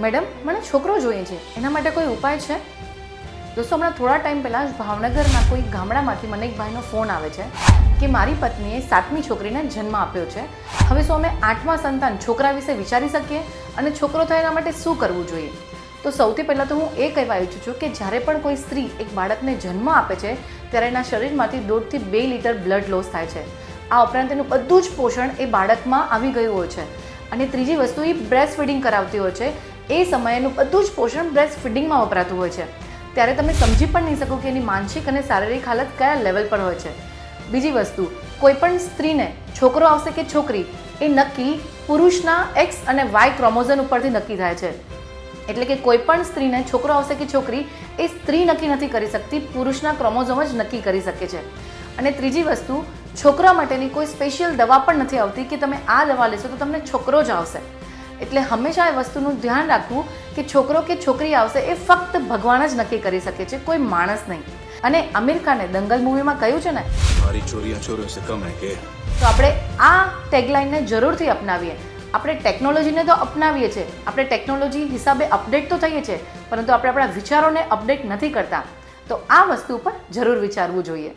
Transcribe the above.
Madam, મને છોકરો જોઈએ છે. એના માટે કોઈ ઉપાય છે? દોસ્તો, હમણાં થોડા ટાઈમ પહેલાં જ ભાવનગરના કોઈ ગામડામાંથી મને એક ભાઈનો ફોન આવે છે કે મારી પત્નીએ સાતમી છોકરીને જન્મ આપ્યો છે. હવે શું અમે આઠમા સંતાન છોકરા વિશે વિચારી શકીએ? અને છોકરો થાય એના માટે શું કરવું જોઈએ? તો સૌથી પહેલાં તો હું એ કહેવા ઈચ્છું છું કે જ્યારે પણ કોઈ સ્ત્રી એક બાળકને જન્મ આપે છે, ત્યારે એના શરીરમાંથી દોઢથી બે લીટર બ્લડ લોસ થાય છે. આ ઉપરાંત એનું બધું જ પોષણ એ બાળકમાં આવી ગયું હોય છે. અને ત્રીજી વસ્તુ, એ બ્રેસ્ટ ફીડિંગ કરાવતી હોય છે. એ સમયનું બધું જ પોષણ બ્રેસ્ટ ફીડિંગમાં વપરાતું હોય છે. ત્યારે તમે સમજી પણ નહીં શકો કે એની માનસિક અને શારીરિક હાલત કયા લેવલ પર હોય છે. બીજી વસ્તુ, કોઈપણ સ્ત્રીને છોકરો આવશે કે છોકરી, એ નક્કી પુરુષના એક્સ અને વાય ક્રોમોઝન ઉપરથી નક્કી થાય છે. એટલે કે કોઈપણ સ્ત્રીને છોકરો આવશે કે છોકરી, એ સ્ત્રી નક્કી નથી કરી શકતી, પુરુષના ક્રોમોઝોમ જ નક્કી કરી શકે છે. અને ત્રીજી વસ્તુ, છોકરા માટેની કોઈ સ્પેશિયલ દવા પણ નથી આવતી કે તમે આ દવા લેશો તો તમને છોકરો જ આવશે. એટલે હંમેશા એ વસ્તુનું ધ્યાન રાખવું કે છોકરો કે છોકરી આવશે એ ફક્ત ભગવાન જ નક્કી કરી શકે છે કોઈ માણસ નહીં. અને આમિર ખાને દંગલ મૂવીમાં કહ્યું છે ને મારી ચોરીયા ચોરીઓ સે કમ હે કે? તો આપણે આ ટેગલાઇનને જરૂરથી અપનાવીએ. આપણે ટેકનોલોજીને તો અપનાવીએ છીએ. આપણે ટેકનોલોજી હિસાબે અપડેટ તો થઈએ છીએ પરંતુ આપણે આપણા વિચારોને અપડેટ નથી કરતા. તો આ વસ્તુ પર જરૂર વિચારવું જોઈએ.